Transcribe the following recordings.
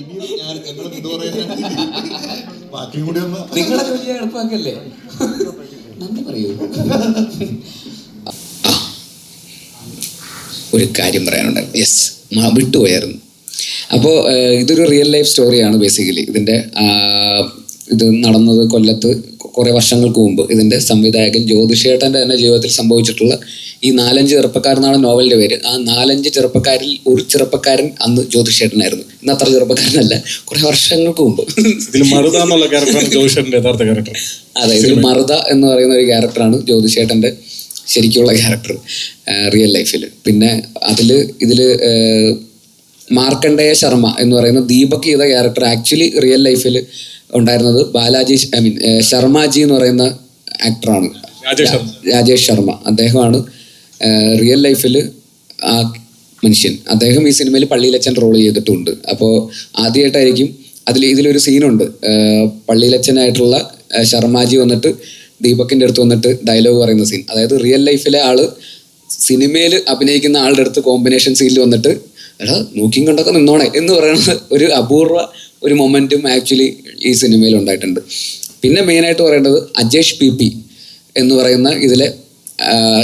ഇനി ഞാൻ ഞങ്ങൾ എന്ത് പറയാനാണ് ബാക്കിയും കൂടി ഒന്ന് നിങ്ങളെ ജോലി എളുപ്പമാക്കല്ലേ? നന്ദി പറയൂ. ഒരു കാര്യം പറയാനുണ്ട്. യെസ് വിട്ടുപോയായിരുന്നു അപ്പോൾ ഇതൊരു റിയൽ ലൈഫ് സ്റ്റോറിയാണ് ബേസിക്കലി ഇതിന്റെ ഇത് നടന്നത് കൊല്ലത്ത് കുറേ വർഷങ്ങൾക്ക് മുമ്പ് ഇതിന്റെ സംവിധായകൻ ജ്യോതിഷേട്ടന്റെ തന്നെ ജീവിതത്തിൽ സംഭവിച്ചിട്ടുള്ള ഈ നാലഞ്ച് ചെറുപ്പക്കാരനാണ് നോവലിന്റെ പേര്. ആ നാലഞ്ച് ചെറുപ്പക്കാരിൽ ഒരു ചെറുപ്പക്കാരൻ അന്ന് ജ്യോതിഷേട്ടനായിരുന്നു. ഇന്ന് അത്ര ചെറുപ്പക്കാരനല്ല. കുറേ വർഷങ്ങൾക്ക് മുമ്പ്. ഇതിൽ മറുത എന്നുള്ള ക്യാരക്ടറാണ് യഥാർത്ഥ ക്യാരക്ടർ അതെ ഇതിൽ മറുത എന്ന് പറയുന്ന ഒരു ക്യാരക്ടറാണ് ജ്യോതിഷേട്ടന്റെ ശരിക്കുള്ള ക്യാരക്ടർ റിയൽ ലൈഫിൽ പിന്നെ അതിൽ ഇതിൽ മാർക്കണ്ഡേയ ശർമ്മ എന്ന് പറയുന്ന ദീപക് ചെയ്ത ക്യാരക്ടർ ആക്ച്വലി റിയൽ ലൈഫിൽ ഉണ്ടായിരുന്നത് ബാലാജി ഐ മീൻ ശർമ്മജി എന്ന് പറയുന്ന ആക്ടറാണ് രാജേഷ് ശർമ്മ. അദ്ദേഹമാണ് റിയൽ ലൈഫിൽ ആ മനുഷ്യൻ. അദ്ദേഹം ഈ സിനിമയിൽ പള്ളിയിലച്ചൻ റോൾ ചെയ്തിട്ടുണ്ട്. അപ്പോൾ ആദ്യമായിട്ടായിരിക്കും അതിൽ ഇതിലൊരു സീനുണ്ട് പള്ളിയിലച്ചനായിട്ടുള്ള ശർമ്മജി ശർമാജി വന്നിട്ട് ദീപക്കിന്റെ അടുത്ത് വന്നിട്ട് ഡയലോഗ് പറയുന്ന സീൻ അതായത് റിയൽ ലൈഫിലെ ആൾ സിനിമയിൽ അഭിനയിക്കുന്ന ആളുടെ അടുത്ത് കോമ്പിനേഷൻ സീനിൽ വന്നിട്ട് എടാ നോക്കിയും കണ്ടൊക്കെ നിന്നോണേ എന്ന് പറയുന്ന ഒരു അപൂർവ ഒരു മൊമെന്റും ആക്ച്വലി ഈ സിനിമയിൽ ഉണ്ടായിട്ടുണ്ട്. പിന്നെ മെയിനായിട്ട് പറയേണ്ടത് അജേഷ് പി പി എന്ന് പറയുന്ന ഇതിലെ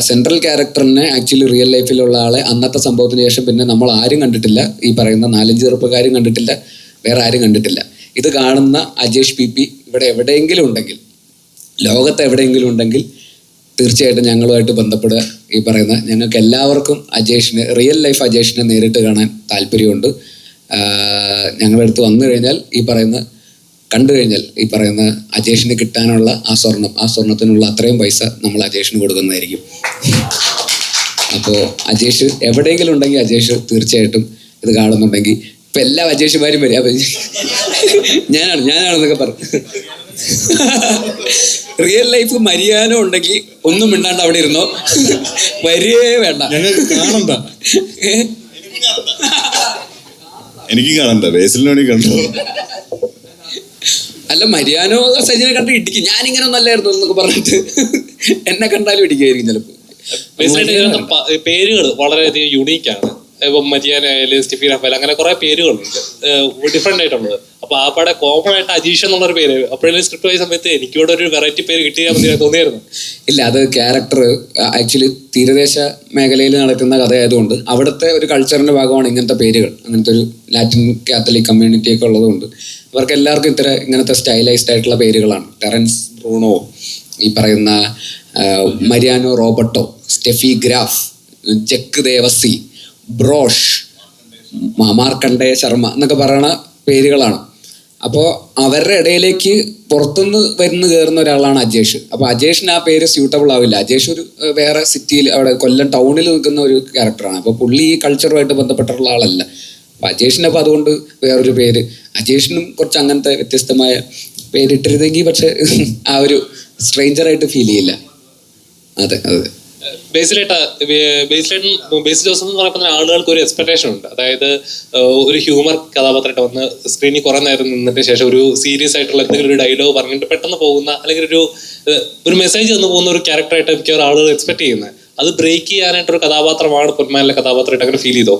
സെൻട്രൽ ക്യാരക്ടറിനെ ആക്ച്വലി റിയൽ ലൈഫിലുള്ള ആളെ അന്നത്തെ സംഭവത്തിന് ശേഷം പിന്നെ നമ്മൾ ആരും കണ്ടിട്ടില്ല. ഈ പറയുന്ന നാലഞ്ച് ചെറുപ്പക്കാരും കണ്ടിട്ടില്ല വേറെ ആരും കണ്ടിട്ടില്ല. ഇത് കാണുന്ന അജേഷ് പി പി ഇവിടെ എവിടെയെങ്കിലും ഉണ്ടെങ്കിൽ ലോകത്ത് എവിടെയെങ്കിലും ഉണ്ടെങ്കിൽ തീർച്ചയായിട്ടും ഞങ്ങളുമായിട്ട് ബന്ധപ്പെടുക. ഈ പറയുന്ന ഞങ്ങൾക്ക് എല്ലാവർക്കും അജേഷിനെ റിയൽ ലൈഫ് അജേഷിനെ നേരിട്ട് കാണാൻ താല്പര്യമുണ്ട്. ഞങ്ങളുടെ അടുത്ത് വന്നു കഴിഞ്ഞാൽ ഈ പറയുന്ന കണ്ടു കഴിഞ്ഞാൽ ഈ പറയുന്ന അജേഷിന് കിട്ടാനുള്ള ആ സ്വർണം ആ സ്വർണത്തിനുള്ള അത്രയും പൈസ നമ്മൾ അജേഷിന് കൊടുക്കുന്നതായിരിക്കും. അപ്പോൾ അജേഷ് എവിടെയെങ്കിലും ഉണ്ടെങ്കിൽ അജേഷ് തീർച്ചയായിട്ടും ഇത് കാണുന്നുണ്ടെങ്കിൽ ഇപ്പം എല്ലാ അജേഷുമാരും വരിക അപ്പം ഞാനാണ് ഞാനാണെന്നൊക്കെ പറഞ്ഞു റിയൽ ലൈഫ് മരിയാനോ ഉണ്ടെങ്കിൽ ഒന്നും മിണ്ടാണ്ട് അവിടെ ഇരുന്നോ. വരികയേ വേണ്ട. കാണണ്ട? എനിക്ക് കാണണ്ട ബേസിലിന് വേണ്ടി കണ്ടു? അല്ല മരിയാനോ സജിനെ കണ്ട് ഇടിക്കും. ഞാനിങ്ങനെ ഒന്നല്ലായിരുന്നു എന്നൊക്കെ പറഞ്ഞിട്ട് എന്നെ കണ്ടാലും ഇടിക്കായിരിക്കും ചിലപ്പോൾ ബേസിലായിട്ട് ഇതിനകത്ത് പേരുകൾ വളരെയധികം യുണീക്ക് ആണ്. ഇപ്പം മരിയാന ആയാലും സ്റ്റെഫി റഫേൽ അങ്ങനെ കുറെ പേരുകളുണ്ട്. ഡിഫറെന്റ് ആയിട്ടുള്ളത്. അപ്പൊ ആ പടം കോമൺ ആയിട്ട് അജീഷ് എന്നുള്ളൊരു പേര്. അപ്പോഴേ സ്ക്രിപ്റ്റ് വായ സമയത്ത് എനിക്കിവിടെ ഒരു വെറൈറ്റി പേര് കിട്ടിയാൽ മതി തോന്നിയായിരുന്നു. ഇല്ല അത് ക്യാരക്ടർ ആക്ച്വലി തീരദേശ മേഖലയിൽ നടക്കുന്ന കഥയായതുകൊണ്ട് അവിടുത്തെ ഒരു കൾച്ചറിന്റെ ഭാഗമാണ് ഇങ്ങനത്തെ പേരുകൾ. അങ്ങനത്തെ ഒരു ലാറ്റിൻ കാത്തലിക് കമ്മ്യൂണിറ്റി ഒക്കെ ഉള്ളതുകൊണ്ട് അവർക്ക് എല്ലാവർക്കും ഇത്ര ഇങ്ങനത്തെ സ്റ്റൈലൈസ്ഡ് ആയിട്ടുള്ള പേരുകളാണ്. ടെറൻസ് ബ്രൂണോ ഈ പറയുന്ന Mariano Roberto Steffi Graf Jack Devasi ബ്രോഷ് Markandey Sharma എന്നൊക്കെ പറയുന്ന പേരുകളാണ്. അപ്പോൾ അവരുടെ ഇടയിലേക്ക് പുറത്തുനിന്ന് വരുന്ന കയറുന്ന ഒരാളാണ് അജേഷ്. അപ്പോൾ അജേഷിന് ആ പേര് സ്യൂട്ടബിൾ ആവില്ല. അജേഷ് ഒരു വേറെ സിറ്റിയിൽ അവിടെ കൊല്ലം ടൗണിൽ നിൽക്കുന്ന ഒരു ക്യാരക്ടറാണ് അപ്പോൾ പുള്ളി ഈ കൾച്ചറുമായിട്ട് ബന്ധപ്പെട്ടിട്ടുള്ള ആളല്ല. അപ്പോൾ അജേഷിന് അപ്പോൾ അതുകൊണ്ട് വേറൊരു പേര്. അജേഷിനും കുറച്ച് അങ്ങനത്തെ വ്യത്യസ്തമായ പേരിട്ടിരുന്നെങ്കിൽ പക്ഷെ ആ ഒരു സ്ട്രേഞ്ചറായിട്ട് ഫീൽ ചെയ്യില്ല. അതെ അതെ. ബേസിലായിട്ട് ബേസിലായിട്ട് ബേസ് ജോസഫ് എന്ന് പറയുമ്പോൾ ആളുകൾക്ക് ഒരു എക്സ്പെക്ടേഷൻ ഉണ്ട്. അതായത് ഒരു ഹ്യൂമർ കഥാപാത്രമായിട്ട് വന്ന് സ്ക്രീനിൽ കുറേ നേരം നിന്നിട്ട് ശേഷം ഒരു സീരിയസ് ആയിട്ടുള്ള എന്തെങ്കിലും ഒരു ഡയലോഗ് പറഞ്ഞിട്ട് പെട്ടെന്ന് പോകുന്ന അല്ലെങ്കിൽ ഒരു ഒരു മെസ്സേജ് തന്നു പോകുന്ന ഒരു ക്യാരക്ടറായിട്ട് മിക്കവാറും ആളുകൾ എക്സ്പെക്ട് ചെയ്യുന്നത്. അത് ബ്രേക്ക് ചെയ്യാനായിട്ടൊരു കഥാപാത്രമാണ് പൊന്മാനിലെ കഥാപാത്രമായിട്ട് അങ്ങനെ ഫീൽ ചെയ്തോ?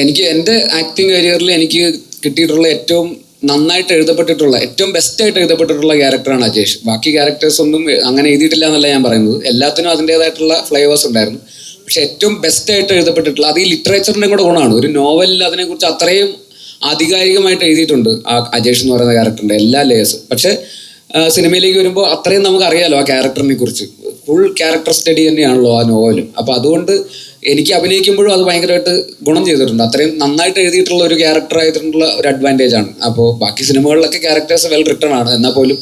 എനിക്ക് എന്റെ ആക്ടിങ് കരിയറിൽ എനിക്ക് കിട്ടിയിട്ടുള്ള ഏറ്റവും നന്നായിട്ട് എഴുതപ്പെട്ടിട്ടുള്ള ഏറ്റവും ബെസ്റ്റ് ആയിട്ട് എഴുതപ്പെട്ടിട്ടുള്ള ക്യാരക്ടറാണ് അജേഷ്. ബാക്കി ക്യാരക്ടേഴ്സ് ഒന്നും അങ്ങനെ എഴുതിയിട്ടില്ല എന്നല്ല ഞാൻ പറയുന്നത്. എല്ലാത്തിനും അതിന്റെതായിട്ടുള്ള ഫ്ലേവേഴ്സ് ഉണ്ടായിരുന്നു. പക്ഷെ ഏറ്റവും ബെസ്റ്റ് ആയിട്ട് എഴുതപ്പെട്ടിട്ടുള്ള അത് ഈ ലിറ്ററേച്ചറിന്റെ കൂടെ ഗുണമാണ്. ഒരു നോവലിൽ അതിനെക്കുറിച്ച് അത്രയും ആധികാരികമായിട്ട് എഴുതിയിട്ടുണ്ട് ആ അജേഷ് എന്ന് പറയുന്ന ക്യാരക്ടറിന്റെ എല്ലാ ലേയേഴ്സും പക്ഷെ സിനിമയിലേക്ക് വരുമ്പോൾ അത്രയും നമുക്ക് അറിയാലോ ആ ക്യാരക്ടറിനെ കുറിച്ച്. ഫുൾ ക്യാരക്ടർ സ്റ്റഡി തന്നെയാണല്ലോ ആ നോവലും അപ്പോൾ അതുകൊണ്ട് എനിക്ക് അഭിനയിക്കുമ്പോഴും അത് ഭയങ്കരമായിട്ട് ഗുണം ചെയ്തിട്ടുണ്ട്. അത്രയും നന്നായിട്ട് എഴുതിയിട്ടുള്ള ഒരു ക്യാരക്ടർ ആയിട്ടുള്ള ഒരു അഡ്വാന്റേജ് ആണ്. അപ്പോൾ ബാക്കി സിനിമകളിലൊക്കെ ക്യാരക്ടേഴ്സ് വെൽ റിട്ടേൺ ആണ്. എന്നാൽ പോലും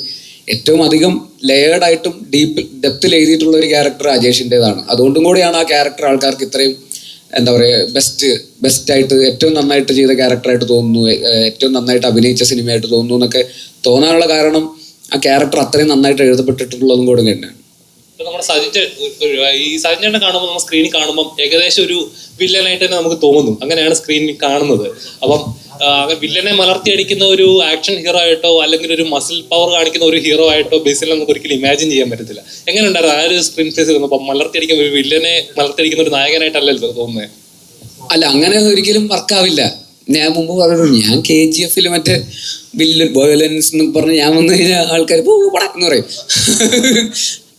ഏറ്റവും അധികം ലെയേർഡ് ആയിട്ടും ഡീപ്പ് ഡെപ്തിൽ എഴുതിയിട്ടുള്ള ഒരു ക്യാരക്ടർ അജേഷിന്റെതാണ് അതുകൊണ്ടും കൂടിയാണ് ആ ക്യാരക്ടർ ആൾക്കാർക്ക് ഇത്രയും എന്താ പറയുക ബെസ്റ്റ് ബെസ്റ്റ് ആയിട്ട് ഏറ്റവും നന്നായിട്ട് ചെയ്ത ക്യാരക്ടറായിട്ട് തോന്നുന്നു. ഏറ്റവും നന്നായിട്ട് അഭിനയിച്ച സിനിമയായിട്ട് തോന്നുന്നു എന്നൊക്കെ തോന്നാനുള്ള കാരണം ആ ക്യാരക്ടർ അത്രയും നന്നായിട്ട് എഴുതപ്പെട്ടിട്ടുള്ളതും കൂടെ തന്നെയാണ്. ഇപ്പൊ നമ്മുടെ സജിൻ ഈ സജിൻ കാണുമ്പോൾ നമ്മൾ സ്ക്രീനിൽ കാണുമ്പോൾ ഏകദേശം ഒരു വില്ലനായിട്ട് തന്നെ നമുക്ക് തോന്നും. അങ്ങനെയാണ് സ്ക്രീനിൽ കാണുന്നത്. അപ്പം വില്ലനെ മലർത്തിയടിക്കുന്ന ഒരു ആക്ഷൻ ഹീറോ ആയിട്ടോ അല്ലെങ്കിൽ ഒരു മസിൽ പവർ കാണിക്കുന്ന ഒരു ഹീറോ ആയിട്ടോ ബേസിൽ നമുക്ക് ഒരിക്കലും ഇമാജിൻ ചെയ്യാൻ പറ്റത്തില്ല. എങ്ങനെ ഉണ്ടായിരുന്നു? ആ ഒരു സ്ക്രീൻ ഫേസ് വന്നപ്പോൾ മലർത്തിയടിക്കുന്ന ഒരു വില്ലനെ മലർത്തിയടിക്കുന്ന ഒരു നായകനായിട്ടല്ലല്ലോ തോന്നുന്നത് അല്ല അങ്ങനെ ഒരിക്കലും വർക്കാവില്ല ഞാൻ മുമ്പ് പറഞ്ഞു ഞാൻ കെ ജി എഫിൽ മറ്റേ വില്ലൻ വയലൻസ് എന്ന് പറഞ്ഞ് ഞാൻ വന്നു കഴിഞ്ഞാൽ ആൾക്കാർ പോ പടാ എന്ന് പറയും.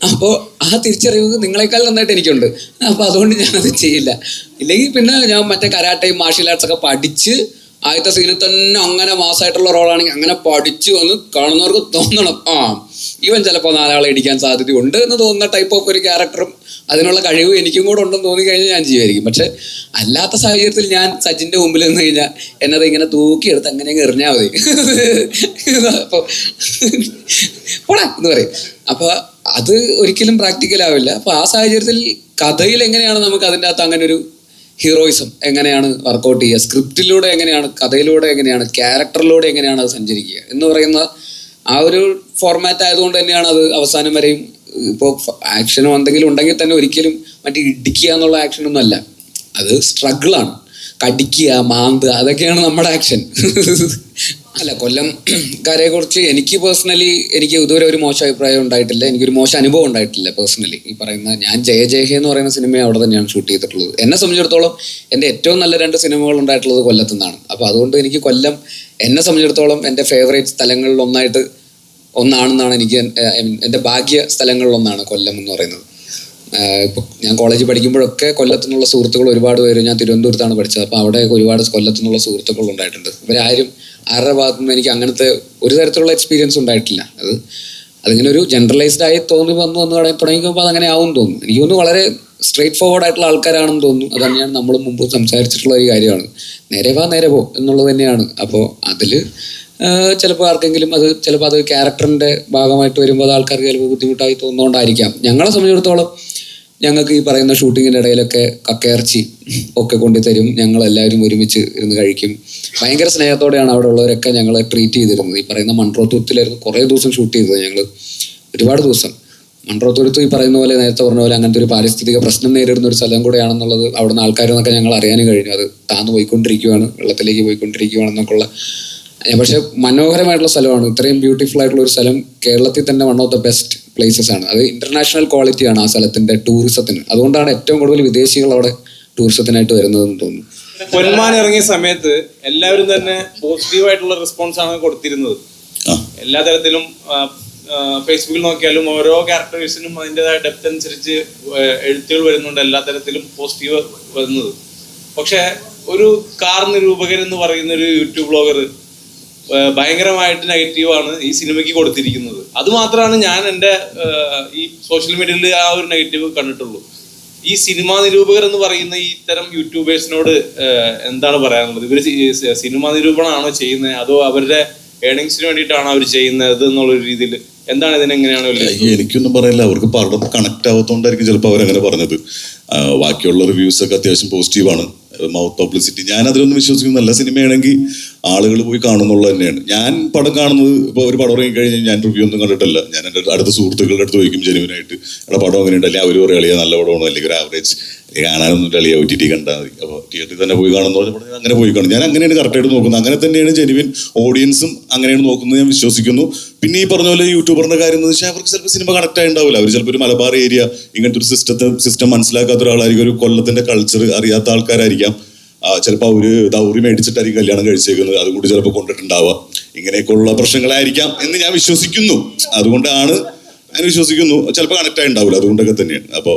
അപ്പോൾ ആ തിരിച്ചറിവ് നിങ്ങളെക്കാൾ നന്നായിട്ട് എനിക്കുണ്ട്. അപ്പോൾ അതുകൊണ്ട് ഞാൻ അത് ചെയ്യില്ല. ഇല്ലെങ്കിൽ പിന്നെ ഞാൻ മറ്റേ കരാട്ടയും മാർഷൽ ആർട്സ് ഒക്കെ പഠിച്ച് ആദ്യത്തെ സീനിൽ തന്നെ അങ്ങനെ മാസമായിട്ടുള്ള റോളാണെങ്കിൽ അങ്ങനെ പഠിച്ചു എന്ന് കാണുന്നവർക്ക് തോന്നണം. ആ ഇവൻ ചിലപ്പോൾ നാലാളെ ഇടിക്കാൻ സാധ്യതയുണ്ട് എന്ന് തോന്നുന്ന ടൈപ്പ് ഓഫ് ഒരു ക്യാരക്ടറും അതിനുള്ള കഴിവ് എനിക്കും കൂടെ ഉണ്ടെന്ന് തോന്നി കഴിഞ്ഞാൽ ഞാൻ ചെയ്യുമായിരിക്കും. പക്ഷെ അല്ലാത്ത സാഹചര്യത്തിൽ ഞാൻ സച്ചിന്റെ മുമ്പിൽ നിന്ന് കഴിഞ്ഞാൽ എന്നത് ഇങ്ങനെ തൂക്കിയെടുത്ത് അങ്ങനെ അങ്ങ് എറിഞ്ഞാൽ മതി. അപ്പോൾ എന്ന് പറയും. അപ്പൊ അത് ഒരിക്കലും പ്രാക്ടിക്കൽ ആവില്ല. അപ്പൊ ആ സാഹചര്യത്തിൽ കഥയിൽ എങ്ങനെയാണ് നമുക്ക് അതിന്റെ അകത്ത് അങ്ങനെ ഒരു ഹീറോയിസം എങ്ങനെയാണ് വർക്കൗട്ട് ചെയ്യുക? സ്ക്രിപ്റ്റിലൂടെ എങ്ങനെയാണ് കഥയിലൂടെ എങ്ങനെയാണ് ക്യാരക്ടറിലൂടെ എങ്ങനെയാണ് അത് സഞ്ചരിക്കുക? എന്ന് പറയുന്ന ആ ഒരു ഫോർമാറ്റ് ആയതുകൊണ്ട് തന്നെയാണ് അത് അവസാനം വരെയും ഇപ്പോൾ ആക്ഷനോ എന്തെങ്കിലും ഉണ്ടെങ്കിൽ തന്നെ ഒരിക്കലും മറ്റേ ഇടിക്കുക എന്നുള്ള ആക്ഷനൊന്നും അല്ല. അത് സ്ട്രഗിളാണ് കടിക്കുക മാന്ത് അതൊക്കെയാണ് നമ്മുടെ ആക്ഷൻ അല്ല കൊല്ലംകാരെ കുറിച്ച് എനിക്ക് പേഴ്സണലി എനിക്ക് ഇതുവരെ ഒരു മോശം അഭിപ്രായം ഉണ്ടായിട്ടില്ല. എനിക്കൊരു മോശം അനുഭവം ഉണ്ടായിട്ടില്ല പേഴ്സണലി ഈ പറയുന്ന ഞാൻ ജയ ജയഹേ എന്ന് പറയുന്ന സിനിമ അവിടെ തന്നെയാണ് ഷൂട്ട് ചെയ്തിട്ടുള്ളത്. എന്നെ സംബന്ധിച്ചിടത്തോളം എന്റെ ഏറ്റവും നല്ല രണ്ട് സിനിമകൾ ഉണ്ടായിട്ടുള്ളത് കൊല്ലത്തു നിന്നാണ്. അപ്പോൾ അതുകൊണ്ട് എനിക്ക് കൊല്ലം എന്നെ സംബന്ധിച്ചിടത്തോളം എന്റെ ഫേവറേറ്റ് സ്ഥലങ്ങളിൽ ഒന്നായിട്ട് ഒന്നാണെന്നാണ് എനിക്ക് എന്റെ ഭാഗ്യ സ്ഥലങ്ങളിൽ ഒന്നാണ് കൊല്ലം എന്ന് പറയുന്നത്. ഞാൻ കോളേജിൽ പഠിക്കുമ്പോഴൊക്കെ കൊല്ലത്തു നിന്നുള്ള സുഹൃത്തുക്കൾ ഒരുപാട് പേര് ഞാൻ തിരുവനന്തപുരത്താണ് പഠിച്ചത്. അപ്പോൾ അവിടെ ഒരുപാട് കൊല്ലത്തു നിന്നുള്ള സുഹൃത്തുക്കൾ ഉണ്ടായിട്ടുണ്ട്. ഇവരാരും ആരുടെ ഭാഗത്തുനിന്ന് എനിക്ക് അങ്ങനത്തെ ഒരു തരത്തിലുള്ള എക്സ്പീരിയൻസ് ഉണ്ടായിട്ടില്ല. അത് അതിങ്ങനെ ഒരു ജനറലൈസ്ഡ് ആയി തോന്നി വന്നു വന്ന് തുടങ്ങിക്കുമ്പോൾ അത് അതങ്ങനെ ആവും തോന്നുന്നു. എനിക്ക് തോന്നുന്നു വളരെ സ്ട്രേറ്റ് ഫോർവേഡ് ആയിട്ടുള്ള ആൾക്കാരാണെന്ന് തോന്നുന്നു. അത് തന്നെയാണ് നമ്മൾ മുമ്പ് സംസാരിച്ചിട്ടുള്ള ഒരു കാര്യമാണ്. നേരെ വാ നേരെ പോ എന്നുള്ളത് തന്നെയാണ്. അപ്പോൾ അതിൽ ചിലപ്പോൾ ആർക്കെങ്കിലും അത് ചിലപ്പോൾ അത് ക്യാരക്ടറിന്റെ ഭാഗമായിട്ട് വരുമ്പോൾ അത് ആൾക്കാർക്ക് ചിലപ്പോൾ ബുദ്ധിമുട്ടായി തോന്നുന്നുകൊണ്ടായിരിക്കാം ഞങ്ങളെ സംബന്ധിച്ചിടത്തോളം ഞങ്ങൾക്ക് ഈ പറയുന്ന ഷൂട്ടിങ്ങിന്റെ ഇടയിലൊക്കെ കക്കയിറച്ചി ഒക്കെ കൊണ്ടുതരും. ഞങ്ങൾ എല്ലാവരും ഒരുമിച്ച് ഇരുന്ന് കഴിക്കും. ഭയങ്കര സ്നേഹത്തോടെയാണ് അവിടെ ഉള്ളവരൊക്കെ ഞങ്ങളെ ട്രീറ്റ് ചെയ്തിരുന്നത്. ഈ പറയുന്ന മൺട്രോത്തുരത്തിലായിരുന്നു കുറേ ദിവസം ഷൂട്ട് ചെയ്തത് ഞങ്ങൾ ഒരുപാട് ദിവസം. മൺട്രോത്തുരത്ത് ഈ പറയുന്ന പോലെ നേരത്തെ പറഞ്ഞ പോലെ അങ്ങനത്തെ ഒരു പാരിസ്ഥിതിക പ്രശ്നം നേരിടുന്ന ഒരു സ്ഥലം കൂടെയാണെന്നുള്ളത് അവിടുന്ന് ആൾക്കാരെന്നൊക്കെ ഞങ്ങൾ അറിയാനും കഴിഞ്ഞു. അത് താന്ന് പോയിക്കൊണ്ടിരിക്കുകയാണ് വെള്ളത്തിലേക്ക് പോയിക്കൊണ്ടിരിക്കുകയാണെന്നൊക്കെയുള്ള പക്ഷേ മനോഹരമായിട്ടുള്ള സ്ഥലമാണ്. ഇത്രയും ബ്യൂട്ടിഫുൾ ആയിട്ടുള്ള ഒരു സ്ഥലം കേരളത്തിൽ തന്നെ one of the best places ആണ്. അത് ഇന്റർനാഷണൽ ക്വാളിറ്റിയാണ് ആ സ്ഥലത്തിന്റെ ടൂറിസത്തിന് അതുകൊണ്ടാണ് ഏറ്റവും കൂടുതൽ വിദേശികൾ അവിടെ ടൂറിസത്തിനായിട്ട് വരുന്നതെന്ന് തോന്നുന്നു. പൊന്മാൻ ഇറങ്ങിയ സമയത്ത് എല്ലാവരും തന്നെ പോസിറ്റീവ് ആയിട്ടുള്ള റെസ്പോൺസ് ആണ് കൊടുത്തിരുന്നത്. എല്ലാ തരത്തിലും ഫേസ്ബുക്കിൽ നോക്കിയാലും ഓരോ ക്യാരക്ടേഴ്സിനും അതിന്റെതായ ഡെപ്ത് അനുസരിച്ച് എഴുത്തുകൾ വരുന്നുണ്ട് എല്ലാ തരത്തിലും പോസിറ്റീവ് വരുന്നത് പക്ഷെ ഒരു കാർ നിരൂപകൻ എന്ന് പറയുന്ന ഒരു യൂട്യൂബ് ബ്ലോഗർ ഭയങ്കരമായിട്ട് നെഗറ്റീവാണ് ഈ സിനിമയ്ക്ക് കൊടുത്തിരിക്കുന്നത്. അതുമാത്രമാണ് ഞാൻ എന്റെ ഈ സോഷ്യൽ മീഡിയയിൽ ആ ഒരു നെഗറ്റീവ് കണ്ടിട്ടുള്ളൂ. ഈ സിനിമാ നിരൂപകർ എന്ന് പറയുന്ന ഈ ഇത്തരം യൂട്യൂബേഴ്സിനോട് എന്താണ് പറയാനുള്ളത്? ഇവർ സിനിമാ നിരൂപണമാണോ ചെയ്യുന്നത്? അതോ അവരുടെ ഏണിങ്സിന് വേണ്ടിയിട്ടാണോ അവർ ചെയ്യുന്നത് എന്നുള്ള രീതിയിൽ എന്താണ് ഇതിനെങ്ങനെയാണ് എനിക്കൊന്നും പറയില്ല. അവർക്ക് പടം കണക്ട് ആവാത്തോണ്ടായിരിക്കും ചിലപ്പോൾ അവരങ്ങനെ പറഞ്ഞത്. ബാക്കിയുള്ള റിവ്യൂസ് ഒക്കെ അത്യാവശ്യം പോസിറ്റീവാണ് മൗത്ത് പബ്ലിസിറ്റി ഞാൻ അതിലൊന്നും വിശ്വസിക്കുന്നു നല്ല സിനിമയാണെങ്കിൽ ആളുകൾ പോയി കാണുന്നുള്ളത് തന്നെയാണ്. ഞാൻ പടം കാണുന്നത് ഇപ്പോൾ ഒരു പടം ഇറങ്ങി കഴിഞ്ഞാൽ ഞാൻ റിവ്യൂ ഒന്നും കണ്ടിട്ടില്ല. ഞാൻ എന്റെ അടുത്ത സുഹൃത്തുക്കളുടെ അടുത്ത് ചോദിക്കും ജനുവിനായിട്ട് എടാ പടം അങ്ങനെ ഉണ്ടല്ലേ അവർ പറയുക നല്ല പടമാണോ. അല്ലെങ്കിൽ ഒരു ആവറേജ് കാണാനൊന്നും അളിയാ ഒ ടി ടി കണ്ടാൽ മതി. അപ്പോൾ തിയേറ്ററിൽ തന്നെ പോയി കാണുന്നു പറഞ്ഞാൽ അങ്ങനെ പോയി കാണും. ഞാൻ അങ്ങനെയാണ് കറക്റ്റായിട്ട് നോക്കുന്നത്. അങ്ങനെ തന്നെയാണ് ജെനുവിൻ ഓഡിയൻസും അങ്ങനെയാണ് നോക്കുന്നത് ഞാൻ വിശ്വസിക്കുന്നു. പിന്നെ ഈ പറഞ്ഞ പോലെ യൂട്യൂബറിന്റെ കാര്യം എന്ന് വെച്ചാൽ അവർക്ക് ചിലപ്പോൾ സിനിമ കണക്ട് ആയിണ്ടാവില്ല. അവർ ചിലപ്പോൾ ഒരു മലബാർ ഏരിയ ഇങ്ങനത്തെ ഒരു സിസ്റ്റത്തെ സിസ്റ്റം മനസ്സിലാക്കാത്ത ഒരാളായിരിക്കും. ഒരു കൊല്ലത്തിന്റെ കൾച്ചർ അറിയാത്ത ആൾക്കാരായിരിക്കാം. ചിലപ്പോൾ ഒരു ദൗറി മേടിച്ചിട്ടായിരിക്കും കല്യാണം കഴിച്ചേക്കുന്നത്. അതുകൂടി ചിലപ്പോൾ കൊണ്ടിട്ടുണ്ടാവുക ഇങ്ങനെയൊക്കെയുള്ള പ്രശ്നങ്ങളായിരിക്കാം എന്ന് ഞാൻ വിശ്വസിക്കുന്നു. അതുകൊണ്ടാണ് ഞാൻ വിശ്വസിക്കുന്നു. ചിലപ്പോൾ കണക്ട് ആയി ഉണ്ടാവില്ല അതുകൊണ്ടൊക്കെ തന്നെയാണ്. അപ്പോൾ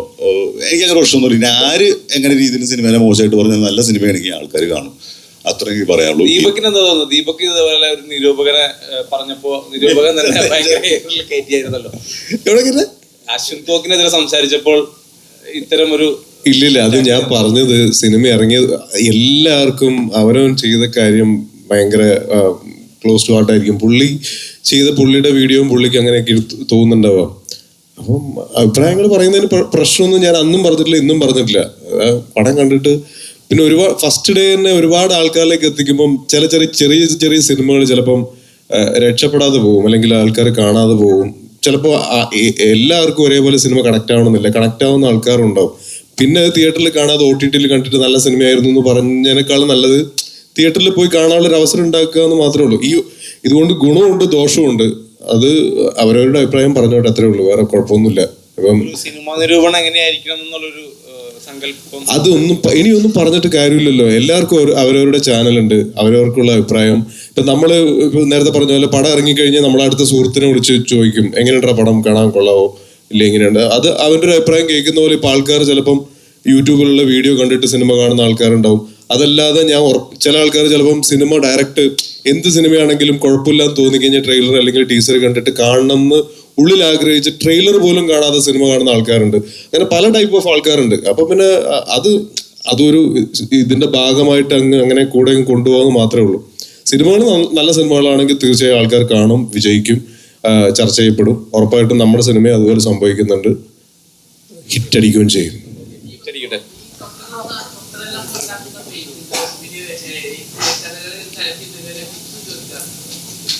എനിക്ക് അങ്ങനെ പ്രശ്നമൊന്നുമില്ല ഇനി ആര് എങ്ങനെ രീതിയിൽ സിനിമയിലെ മോശമായിട്ട് പറഞ്ഞാൽ നല്ല സിനിമയാണെങ്കിൽ ആൾക്കാർ കാണും. അത്രേ എനിക്ക് പറയാനുള്ളൂ. ദീപക്കിന് എന്താ തോന്നുന്നു? ദീപക് ഇതുപോലെ ഒരു നിരൂപകനെ പറഞ്ഞപ്പോ നിരൂപകൻ തന്നെ ഭയങ്കര ഏറിൽ കയറ്റിയായിരുന്നല്ലോ. എവിടെ അശ്വിൻ തോക്കിനെതിരെ സംസാരിച്ചപ്പോൾ ഇത്തരം ഒരു ഇല്ലില്ല അത് ഞാൻ പറഞ്ഞത് സിനിമ ഇറങ്ങിയത് എല്ലാവർക്കും അവനവൻ ചെയ്ത കാര്യം ഭയങ്കര ക്ലോസ് ടു ആർട്ടായിരിക്കും പുള്ളി ചെയ്ത പുള്ളിയുടെ വീഡിയോയും പുള്ളിക്ക് അങ്ങനെയൊക്കെ തോന്നുന്നുണ്ടാവാം. അപ്പം അഭിപ്രായങ്ങൾ പറയുന്നതിന് പ്ര- പ്രശ്നമൊന്നും ഞാൻ അന്നും പറഞ്ഞിട്ടില്ല ഇന്നും പറഞ്ഞിട്ടില്ല. പടം കണ്ടിട്ട് പിന്നെ ഒരുപാട് ഫസ്റ്റ് ഡേ തന്നെ ഒരുപാട് ആൾക്കാരിലേക്ക് എത്തിക്കുമ്പം ചില ചെറിയ ചെറിയ ചെറിയ സിനിമകൾ ചിലപ്പം രക്ഷപ്പെടാതെ പോകും. അല്ലെങ്കിൽ ആൾക്കാർ കാണാതെ പോകും. ചിലപ്പോൾ എല്ലാവർക്കും ഒരേപോലെ സിനിമ കണക്ട് ആവണമെന്നില്ല. കണക്ട് ആവുന്ന ആൾക്കാരുണ്ടാവും. പിന്നെ തിയേറ്ററിൽ കാണാതെ ഒ ടി ടിയിൽ കണ്ടിട്ട് നല്ല സിനിമയായിരുന്നു എന്ന് പറഞ്ഞതിനേക്കാളും നല്ലത് തിയേറ്ററിൽ പോയി കാണാനുള്ള ഒരു അവസരം ഉണ്ടാക്കുക എന്ന് മാത്രമേ ഉള്ളൂ. ഈ ഇതുകൊണ്ട് ഗുണമുണ്ട് ദോഷമുണ്ട്. അത് അവരവരുടെ അഭിപ്രായം പറഞ്ഞോട്ടെ അത്രേ ഉള്ളൂ. വേറെ കുഴപ്പമൊന്നുമില്ല. ഇപ്പം സിനിമാ നിരൂപണം എങ്ങനെയായിരിക്കണം എന്നുള്ളൊരു സങ്കല്പം. അതൊന്നും ഇനിയൊന്നും പറഞ്ഞിട്ട് കാര്യമില്ലല്ലോ. എല്ലാവർക്കും അവരവരുടെ ചാനലുണ്ട്. അവരവർക്കുള്ള അഭിപ്രായം. ഇപ്പൊ നമ്മൾ നേരത്തെ പറഞ്ഞ പോലെ പടം ഇറങ്ങിക്കഴിഞ്ഞാൽ നമ്മളെ അടുത്ത സുഹൃത്തിനെ വിളിച്ച് ചോദിക്കും എങ്ങനെയുണ്ടാ പടം? കാണാൻ കൊള്ളാവോ? ഇല്ല എങ്ങനെയുണ്ട്? അത് അവരുടെ ഒരു അഭിപ്രായം കേൾക്കുന്ന പോലെ ഇപ്പൊ ആൾക്കാർ ചിലപ്പം യൂട്യൂബിലുള്ള വീഡിയോ കണ്ടിട്ട് സിനിമ കാണുന്ന ആൾക്കാരുണ്ടാവും. അതല്ലാതെ ഞാൻ ചില ആൾക്കാർ ചിലപ്പം സിനിമ ഡയറക്റ്റ് എന്ത് സിനിമയാണെങ്കിലും കുഴപ്പമില്ലാന്ന് തോന്നിക്കഴിഞ്ഞാൽ ട്രെയിലർ അല്ലെങ്കിൽ ടീസർ കണ്ടിട്ട് കാണണമെന്ന് ഉള്ളിൽ ആഗ്രഹിച്ച് ട്രെയിലർ പോലും കാണാതെ സിനിമ കാണുന്ന ആൾക്കാരുണ്ട്. അങ്ങനെ പല ടൈപ്പ് ഓഫ് ആൾക്കാരുണ്ട്. അപ്പൊ പിന്നെ അത് അതൊരു ഇതിന്റെ ഭാഗമായിട്ട് അങ്ങ് അങ്ങനെ കൂടെ കൊണ്ടുപോകാൻ മാത്രമേ ഉള്ളൂ. സിനിമകൾ നല്ല സിനിമകളാണെങ്കിൽ തീർച്ചയായും ആൾക്കാർ കാണും വിജയിക്കും ചർച്ച ചെയ്യപ്പെടും. ഉറപ്പായിട്ടും നമ്മുടെ സിനിമയെ അതുപോലെ സംഭവിക്കുന്നുണ്ട്. ഹിറ്റടിക്കുകയും ചെയ്യും.